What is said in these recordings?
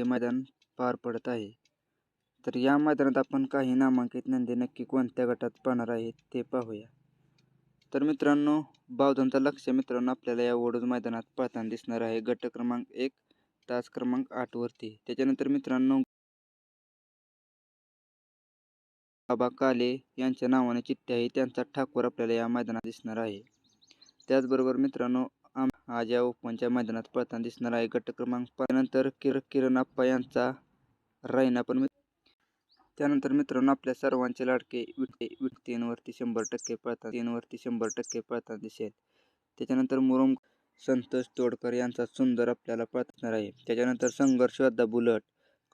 जंगी मैदान पार पडत आहे. तर या मैदानात आपण काही नामांकित नंदी नक्की कोणत्या गटात पाहणार आहेत ते पाहूया. तर मित्रांनो बावधनचा लक्ष मित्रांनो आपल्याला या ओढूज मैदानात पाहताना दिसणार आहे. गट क्रमांक एक तास क्रमांक आठवरती त्याच्यानंतर मित्रांनो बाबा काले यांच्या नावाने चिठ्ठी आहे त्यांचा ठाकूर आपल्याला या मैदानात दिसणार आहे. त्याचबरोबर मित्रांनो आज या ओपनच्या मैदानात पळताना दिसणार आहे गट क्रमांक त्यानंतर किर किरण आप्पा यांचा रायना पण त्यानंतर मित्रांनो आपल्या सर्वांचे लाडके विटे विट तीनवरती शंभर टक्के पळतात तीनवरती शंभर टक्के पळताना दिसेल. त्याच्यानंतर मुरुम संतोष तोडकर यांचा सुंदर आपल्याला पळतणार आहे. त्याच्यानंतर संघर्ष योद्धा बुलट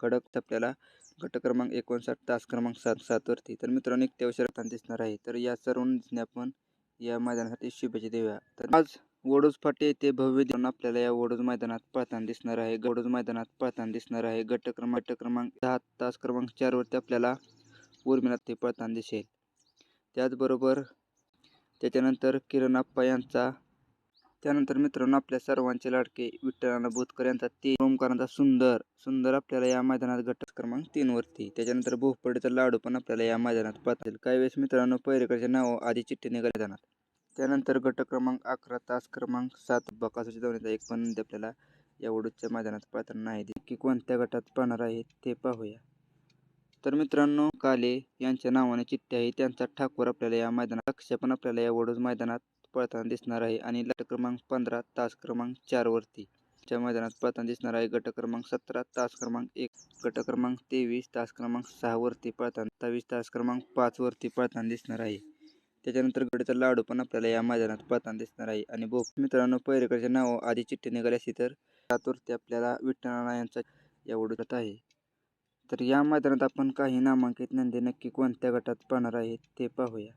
खडक आपल्याला गट क्रमांक एकोणसाठ तास क्रमांक सात सातवरती तर मित्रांनो एक तेवशा दिसणार आहे. तर या सर्व आपण या मैदानासाठी शुभेच्छा देऊया. तर आज वडोज फाटे येथे भव्य देऊन आपल्याला या वडोज मैदानात पळताना दिसणार आहे. वडोज मैदानात पळताना दिसणार आहे. गट क्रमांक गट क्रमांक दहा तास क्रमांक चारवरती आपल्याला उर्मिळात ते पळताना दिसेल. त्याचबरोबर त्याच्यानंतर किरण आप्पा यांचा त्यानंतर मित्रांनो आपल्या सर्वांचे लाडके विठ्ठलाना बोतकर यांचा ते ओमकारांचा सुंदर सुंदर आपल्याला या मैदानात गट क्रमांक तीन वरती. त्याच्यानंतर भोपडीचा लाडू पण आपल्याला या मैदानात पाहता येईल काही वेळेस मित्रांनो पैरेकडचे नाव आधी चिठ्ठी निघाले जाणार. त्यानंतर गट क्रमांक अकरा तास क्रमांक सात बकासूची धावण्याचा एक पण आपल्याला या वडूच्या मैदानात पाहताना आहे की कोणत्या गटात पाहणार आहे ते पाहूया. तर मित्रांनो काले यांच्या नावाने चिठ्ठी आहे. त्यांचा ठाकूर आपल्याला या मैदानात लक्ष पण आपल्याला या वडूज मैदानात पळताना दिसणार आहे. आणि गट क्रमांक पंधरा तास क्रमांक चारवरती च्या मैदानात पळताना दिसणार आहे. गट क्रमांक सतरा तास क्रमांक एक गट क्रमांक तेवीस तास क्रमांक सहावरती पळताना सत्तावीस तास क्रमांक पाचवरती पळताना दिसणार आहे. त्याच्यानंतर गडचा लाडू पण आपल्याला या मैदानात पळताना दिसणार आहे. आणि भोप मित्रांनो पहिरेकडचे नाव आधी चिठ्ठी निघाली असती तर त्यातवरती आपल्याला विठ्ठलनाना यांचा आहे. तर या मैदानात आपण काही नामांकित नंदी नक्की कोणत्या गटात पाहणार आहेत ते पाहूया.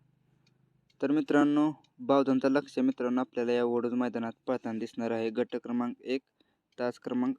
तर मित्रांनो बावधनचा लक्ष मित्रांनो आपल्याला या वडूज मैदानात पळताना दिसणार आहे. गट क्रमांक एक तास क्रमांक